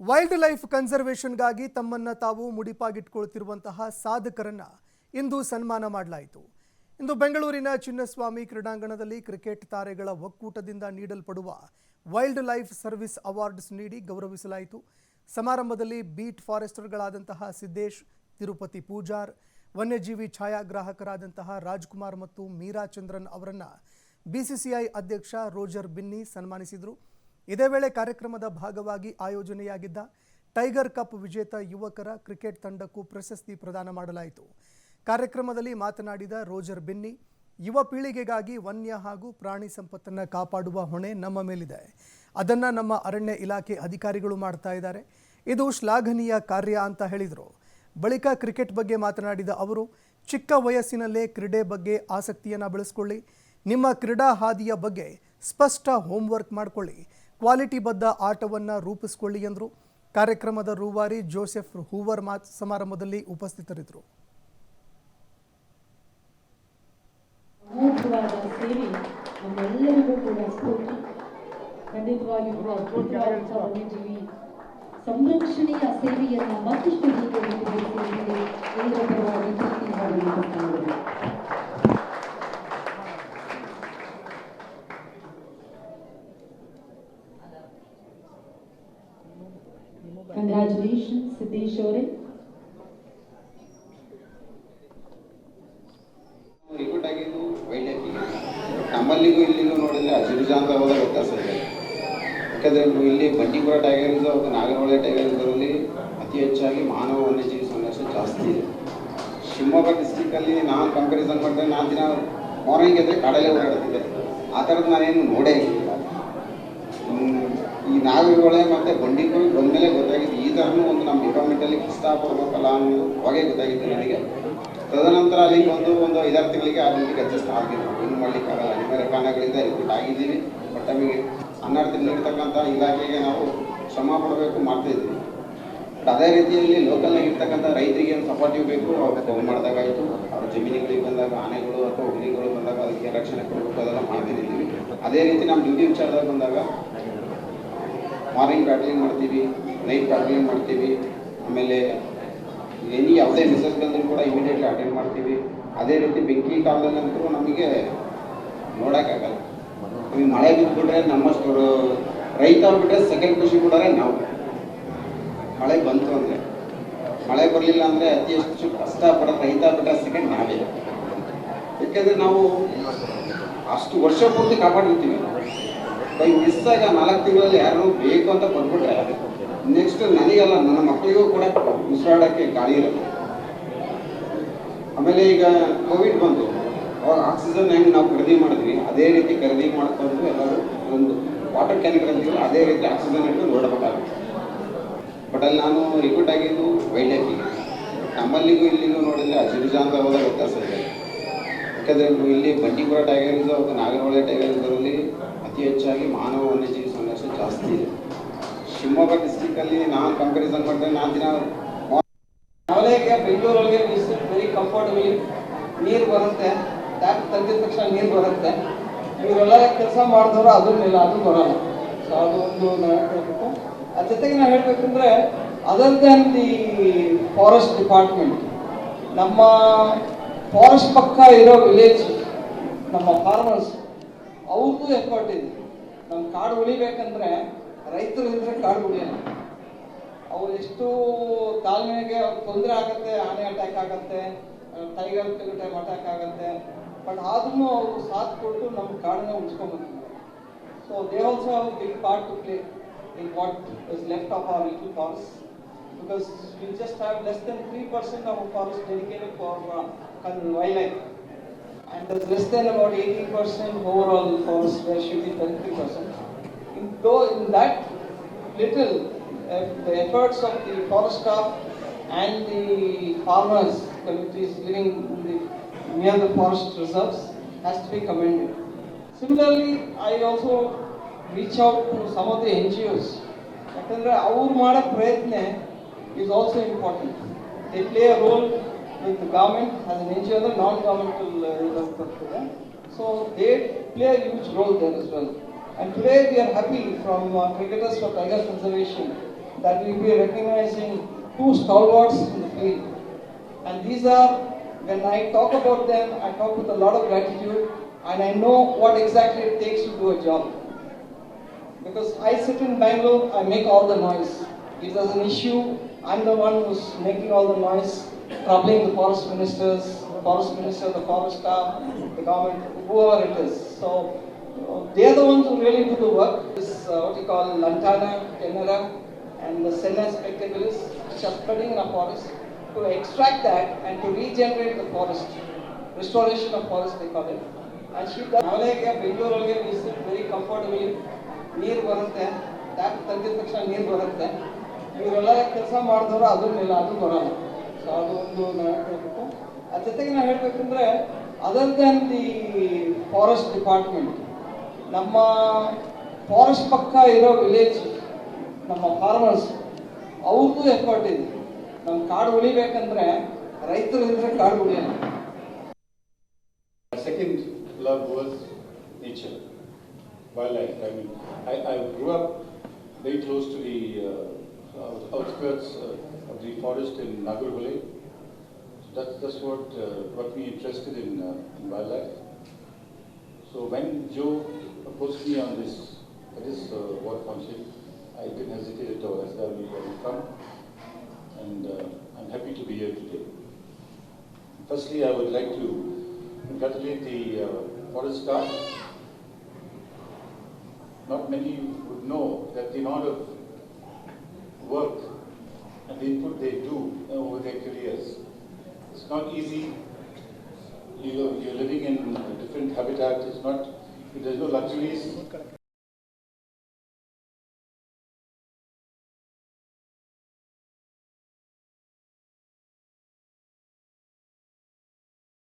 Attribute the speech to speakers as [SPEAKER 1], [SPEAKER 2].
[SPEAKER 1] Wild life ಕನ್ಸರ್ವೇಷನ್ಗಾಗಿ ತಮ್ಮನ್ನ ತಾವು ಮುಡಿಪಾಗಿಟ್ಕೊಳ್ತಿರುವಂತಹ ಸಾಧಕರನ್ನ ಇಂದು ಸನ್ಮಾನ ಮಾಡಲಾಯಿತು. ಇಂದು ಬೆಂಗಳೂರಿನ ಚಿನ್ನಸ್ವಾಮಿ ಕ್ರೀಡಾಂಗಣದಲ್ಲಿ ಕ್ರಿಕೆಟ್ ತಾರೆಗಳ ಒಕ್ಕೂಟದಿಂದ ನೀಡಲ್ಪಡುವ ವೈಲ್ಡ್ ಲೈಫ್ ಸರ್ವಿಸ್ ಅವಾರ್ಡ್ಸ್ ನೀಡಿ ಗೌರವಿಸಲಾಯಿತು. ಸಮಾರಂಭದಲ್ಲಿ ಬೀಟ್ ಫಾರೆಸ್ಟರ್ಗಳಾದಂತಹ ಸಿದ್ದೇಶ್, ತಿರುಪತಿ ಪೂಜಾರ್, ವನ್ಯಜೀವಿ ಛಾಯಾಗ್ರಾಹಕರಾದಂತಹ ರಾಜ್ಕುಮಾರ್ ಮತ್ತು ಮೀರಾ ಚಂದ್ರನ್ ಅವರನ್ನ ಬಿಸಿಸಿಐ ಅಧ್ಯಕ್ಷ ರೋಜರ್ ಬಿನ್ನಿ ಸನ್ಮಾನಿಸಿದರು. ಇದೇ ವೇಳೆ ಕಾರ್ಯಕ್ರಮದ ಭಾಗವಾಗಿ ಆಯೋಜನೆಯಾಗಿದ್ದ ಟೈಗರ್ ಕಪ್ ವಿಜೇತ ಯುವಕರ ಕ್ರಿಕೆಟ್ ತಂಡಕ್ಕೂ ಪ್ರಶಸ್ತಿ ಪ್ರದಾನ ಮಾಡಲಾಯಿತು. ಕಾರ್ಯಕ್ರಮದಲ್ಲಿ ಮಾತನಾಡಿದ ರೋಜರ್ ಬಿನ್ನಿ, ಯುವ ಪೀಳಿಗೆಗಾಗಿ ವನ್ಯ ಹಾಗೂ ಪ್ರಾಣಿ ಸಂಪತ್ತನ್ನು ಕಾಪಾಡುವ ಹೊಣೆ ನಮ್ಮ ಮೇಲಿದೆ. ಅದನ್ನು ನಮ್ಮ ಅರಣ್ಯ ಇಲಾಖೆ ಅಧಿಕಾರಿಗಳು ಮಾಡ್ತಾ ಇದ್ದಾರೆ. ಇದು ಶ್ಲಾಘನೀಯ ಕಾರ್ಯ ಅಂತ ಹೇಳಿದರು. ಬಳಿಕ ಕ್ರಿಕೆಟ್ ಬಗ್ಗೆ ಮಾತನಾಡಿದ ಅವರು, ಚಿಕ್ಕ ವಯಸ್ಸಿನಲ್ಲೇ ಕ್ರೀಡೆ ಬಗ್ಗೆ ಆಸಕ್ತಿಯನ್ನು ಬೆಳೆಸ್ಕೊಳ್ಳಿ. ನಿಮ್ಮ ಕ್ರೀಡಾ ಹಾದಿಯ ಬಗ್ಗೆ ಸ್ಪಷ್ಟ ಹೋಮ್ವರ್ಕ್ ಮಾಡಿಕೊಳ್ಳಿ. ಕ್ವಾಲಿಟಿ ಬದ್ಧ ಆಟವನ್ನು ರೂಪಿಸ್ಕೊಳ್ಳಿ ಎಂದರು. ಕಾರ್ಯಕ್ರಮದ ರೂವಾರಿ ಜೋಸೆಫ್ ಹೂವರ್ ಮಾತ್ ಸಮಾರಂಭದಲ್ಲಿ ಉಪಸ್ಥಿತರಿದ್ದರು.
[SPEAKER 2] ಸಂರಕ್ಷಣೆಯ ಸೇವೆಯನ್ನ ಮತ್ತಷ್ಟು ಹೀಗೆ ಮುಂದುವರಿಸಿ ಎಲ್ಲರ ಪರವಾಗಿ ಧನ್ಯವಾದಗಳನ್ನು ಕೊಡ್ತಾ ಇದ್ದೇನೆ. Congratulations, ಸಿದ್ದೇಶ್ ಅವರೇ
[SPEAKER 3] ರಿಕ್ರೂಟ್ ಆಗಿದ್ದು ವೈಲ್ಡ್ ಲೈಫಿಗೆ ನಮ್ಮಲ್ಲಿಗೂ ಇಲ್ಲಿಗೂ ನೋಡಿದ್ರೆ ಅಜುರುಜಾಂತವಾದ ವ್ಯತ್ಯಾಸ ಇದೆ ಯಾಕಂದರೆ ಇಲ್ಲಿ ಬಂಡೀಪುರ ಟೈಗರ್ ರಿಸರ್ವ್ ಮತ್ತು ನಾಗರಹೊಳೆ ಟೈಗರ್ ರಿಸರ್ವಲ್ಲಿ ಅತಿ ಹೆಚ್ಚಾಗಿ ಮಾನವ ವನ್ಯಜೀವಿ ಸಂಘರ್ಷ ಜಾಸ್ತಿ ಇದೆ. ಶಿವಮೊಗ್ಗ ಡಿಸ್ಟಿಕಲ್ಲಿ ನಾನು ಕಂಪ್ಯಾರಿಸನ್ ಮಾಡಿದ್ರೆ ನಾನು ದಿನ ಮಾರ್ನಿಂಗ್ ಎದ್ದರೆ ಕಾಡಲ್ಲೇ ಓಡಾಡ್ತಿದ್ದೆ. ಆ ಥರದ್ದು ನಾನೇನು ನೋಡೇ ಇಲ್ಲ ಈ ನಾಗರಹೊಳೆ ಮತ್ತು ಬಂಡೀಪುರ ಬಂದಮೇಲೆ ಗೊತ್ತಾಗಿದ್ದು ಈ ಥರನೂ ಒಂದು ನಮ್ಮ ಡಿಪಾರ್ಟ್ಮೆಂಟಲ್ಲಿ ಇಷ್ಟಪಡ್ಬೇಕಲ್ಲ ಅನ್ನೋ ಅವಾಗೇ ಗೊತ್ತಾಗಿತ್ತು ನನಗೆ. ತದನಂತರ ಅಲ್ಲಿ ಒಂದು ಒಂದು ಐದಾರು ತಿಂಗಳಿಗೆ ಆ ರೀತಿಗೆ ಅಡ್ಜಸ್ಟ್ ಆಗಿಲ್ಲ ಏನು ಮಾಡಲಿಕ್ಕಾಗಲ್ಲ. ಅನಿವಾರ್ಯ ಕಾರಣಗಳಿಂದ ಇದು ಆಗಿದ್ದೀವಿ. ಬಟ್ ನಮಗೆ ಹನ್ನೆರಡು ನೀಡ್ತಕ್ಕಂಥ ಇಲಾಖೆಗೆ ನಾವು ಶ್ರಮ ಪಡಬೇಕು ಮಾಡ್ತಾ ಇದ್ದೀವಿ. ಬಟ್ ಅದೇ ರೀತಿಯಲ್ಲಿ ಲೋಕಲ್ನಾಗ ಇರ್ತಕ್ಕಂಥ ರೈತರಿಗೆ ಏನು ಸಪೋರ್ಟಿವ್ ಬೇಕು ಅವ್ರಿಗೆ ಫೋನ್ ಮಾಡಿದಾಗಾಯಿತು. ಅವ್ರ ಜಮೀನುಗಳಿಗೆ ಬಂದಾಗ ಆನೆಗಳು ಅಥವಾ ಹುಲಿಗಳು ಬಂದಾಗ ಅದಕ್ಕೆ ರಕ್ಷಣೆ ಕೊಡಬೇಕು ಅದೆಲ್ಲ ಮಾಡ್ತಿದ್ದೀವಿ ಅದೇ ರೀತಿ ನಮ್ಮ ಡ್ಯೂಟಿ ವಿಚಾರದಾಗ ಬಂದಾಗ, ಮಾರ್ನಿಂಗ್ ಪ್ಯಾಟ್ಲಿಂಗ್ ಮಾಡ್ತೀವಿ ನೈಟ್ ಪ್ಯಾಟ್ಲಿಂಗ್ ಮಾಡ್ತೀವಿ. ಆಮೇಲೆ ಎನಿ ಯಾವುದೇ ಮೆಸೇಜ್ ಬಂದರೂ ಕೂಡ ಇಮಿಡಿಯೇಟ್ಲಿ ಅಟೆಂಡ್ ಮಾಡ್ತೀವಿ. ಅದೇ ರೀತಿ ಬೆಂಕಿ ಕಾಲದಲ್ಲಂತೂ ನಮಗೆ ನೋಡೋಕ್ಕಾಗಲ್ಲ. ಮಳೆ ಬಿದ್ದುಬಿಟ್ರೆ ನಮ್ಮಷ್ಟು ರೈತರು ಬಿಟ್ಟರೆ ಸೆಕೆಂಡ್ ಖುಷಿ ಬಿಡೋರೆ ನಾವು. ಮಳೆ ಬಂತು ಅಂದರೆ. ಮಳೆ ಬರಲಿಲ್ಲ ಅಂದರೆ ಅತಿ ಹೆಚ್ಚು ಕಷ್ಟಪಡೋ ರೈತ ಬಿಟ್ಟರೆ ಸೆಕೆಂಡ್ ನಾವೇ. ಯಾಕೆಂದರೆ ನಾವು ಅಷ್ಟು ವರ್ಷ ಪೂರ್ತಿ ಕಾಪಾಡಿರ್ತೀವಿ. ಬೈ ಮಿಸ್ ಆಗ ನಾಲ್ಕು ತಿಂಗಳಲ್ಲಿ ಯಾರು ಬೇಕು ಅಂತ ಬಂದ್ಬಿಟ್ರೆ ನೆಕ್ಸ್ಟ್ ನನಗಲ್ಲ, ನನ್ನ ಮಕ್ಕಳಿಗೂ ಕೂಡ ಉಸಿರಾಡೋಕ್ಕೆ ಗಾಳಿ ಇರುತ್ತೆ ಆಮೇಲೆ ಈಗ ಕೋವಿಡ್ ಬಂತು. ಅವಾಗ ಆಕ್ಸಿಜನ್ ಹೆಂಗೆ ನಾವು ಖರೀದಿ ಮಾಡಿದ್ವಿ, ಅದೇ ರೀತಿ ಖರೀದಿ ಮಾಡ್ಕೊಂಡು ಎಲ್ಲರೂ ಒಂದು ವಾಟರ್ ಕ್ಯಾನಿಕಲ್ ಅಂತೀವಲ್ಲ ಅದೇ ರೀತಿ ಆಕ್ಸಿಜನ್ ಇಟ್ಟು ನೋಡಬೇಕಾಗುತ್ತೆ. ಬಟ್ ಅಲ್ಲಿ ನಾನು ರಿಕ್ರೂಟ್ ಆಗಿದ್ದು ವೈಲ್ಡ್ ನಮ್ಮಲ್ಲಿಗೂ ಇಲ್ಲಿಗೂ ನೋಡಿದ್ರೆ ಹೋದ ವ್ಯತ್ಯಾಸ ಇದೆ. ಯಾಕಂದರೆ ಇಲ್ಲಿ ಬಂಡೀಪುರ ಟೈಗರ್ ರಿಸರ್ವ್ ಮತ್ತು ನಾಗರಹೊಳೆ ಟೈಗರ್ ರಿಸರ್ವಲ್ಲಿ ಅತಿ ಹೆಚ್ಚಾಗಿ ಮಾನವ ವನ್ಯಜೀವಿ ಸಂಘರ್ಷ ಜಾಸ್ತಿ ಇದೆ. ಶಿವಮೊಗ್ಗ ಡಿಸ್ಟಿಕಲ್ಲಿ ನಾನು ಕಂಪ್ಯಾರಿಸನ್ ಮಾಡಿದ್ರೆ ನಾನು ದಿನ
[SPEAKER 4] ಮಳೆಗೆ ಬೆಂಗಳೂರೊಳಗೆ ವೆರಿ ಕಂಫರ್ಟಬಲಿ ನೀರು ಬರುತ್ತೆ. ಟ್ಯಾಪ್ ತೆಗೆದ ತಕ್ಷಣ ನೀರು ಬರುತ್ತೆ? ಇವರೆಲ್ಲ ಕೆಲಸ ಮಾಡಿದವರು ಅದನ್ನಿಲ್ಲ ಅದು ಬರಲ್ಲ. ಸೊ ಅದು ಒಂದು ನಾವು ಹೇಳ್ಬೇಕು? ಅದ್ರ ಜೊತೆಗೆ ನಾವು ಹೇಳ್ಬೇಕಂದ್ರೆ other than the forest department ನಮ್ಮ ಫಾರೆಸ್ಟ್ ಪಕ್ಕ ಇರೋ ವಿಲೇಜ್ ನಮ್ಮ ಫಾರ್ಮರ್ಸ್ ಅವ್ರದ್ದು ಎಫರ್ಟ್ ಇದೆ. ನಮ್ಮ ಕಾಡು ಉಳಿಬೇಕಂದ್ರೆ ರೈತರು ಇದ್ರೆ ಕಾಡು ಉಳಿಯಲ್ಲ. ಅವ್ರು ಎಷ್ಟು ತಾಳ್ಮೆಗೆ ತೊಂದರೆ ಆಗುತ್ತೆ, ಆನೆ ಅಟ್ಯಾಕ್ ಆಗುತ್ತೆ ಟೈಗರ್ ಅಟ್ಯಾಕ್ ಆಗುತ್ತೆ. ಬಟ್ ಆದ್ರೂ ಅವರು ಸಾಥ್ ಕೊಟ್ಟು ನಮ್ಮ ಕಾಡನ್ನ ಉಳಿಸ್ಕೊಂಡ್ಬಂದಿದ್ದಾರೆ so they also have big part to play in what is left of our little forest because we just have less than three percent of forest dedicated for wildlife and there's less than about 18% overall forest where should be 23%. In, though in that little, uh, the efforts of the forest staff and the farmers communities living in the, near the forest reserves has to be commended. Similarly, I also reach out to some of the NGOs. ಯಾಕಂದ್ರೆ ಅವ್ರು ಮಾಡೋ ಪ್ರಯತ್ನ is also important. They play a role with the government as an NGO, the non-governmental uh, ಬರ್ತದೆ. So they play a huge role there as well. And today we are happy from uh, Cricketers for Tiger Conservation that we'll be recognizing two stalwarts in the field. And these are, when I talk about them, I talk with a lot of gratitude and I know what exactly it takes to do a job. Because I sit in Bangalore, I make all the noise. If there's an issue, I'm the one who's making all the noise, troubling the forest ministers, the forest minister, the forest staff, the government, whoever it is. So uh, they are the ones who really do the work. This uh, what you call lantana, tenera, and the senna spectabilis, which are spreading in a forest, to extract that and to regenerate the forest. Restoration of forest, they call it. And she does. ನಾವಲೆಗೆ ಬೆಂಗಳೂರಲ್ಲಿ very comfortably ನೀರು ಬರುತ್ತೆ tap ತೆಗೆದ ತಕ್ಷಣ ನೀರು ಬರುತ್ತೆ ಇವರೆಲ್ಲ ಕೆಲಸ ಮಾಡಿದವರು ಅದನ್ನೆಲ್ಲ ಅದು ಬರಲ್ಲ ಸೊ ಅದು ನಾನು ಹೇಳ್ಬೇಕು ಅದ್ರ ಜೊತೆಗೆ ನಾವು ಹೇಳ್ಬೇಕಂದ್ರೆ other than the forest department ನಮ್ಮ ಫಾರೆಸ್ಟ್ ಪಕ್ಕ ಇರೋ ವಿಲೇಜ್ ನಮ್ಮ ಫಾರ್ಮರ್ಸ್ ಅವ್ರದ್ದು ಎಫರ್ಟ್ ಇದೆ ನಮ್ಮ ಕಾಡು ಉಳಿಬೇಕಂದ್ರೆ ರೈತರು ಇದ್ರೆ ಕಾಡು ಉಳಿಯಲ್ಲ
[SPEAKER 5] My second love was nature, wildlife. I mean, I, I grew up very close to the uh, out- outskirts uh, of the forest in Nagarhole. So that's, that's what uh, got me interested in, uh, in wildlife. So when Joe approached me on this, this uh, water function, I didn't hesitate at all. I said, I will, I will come. And uh, I'm happy to be here today. Firstly, I would like to congratulate the uh, forest staff. Not many would know that the amount of work and the input they do over their careers. It's not easy. You're, you're living in a different habitat. It's not, there's no luxuries.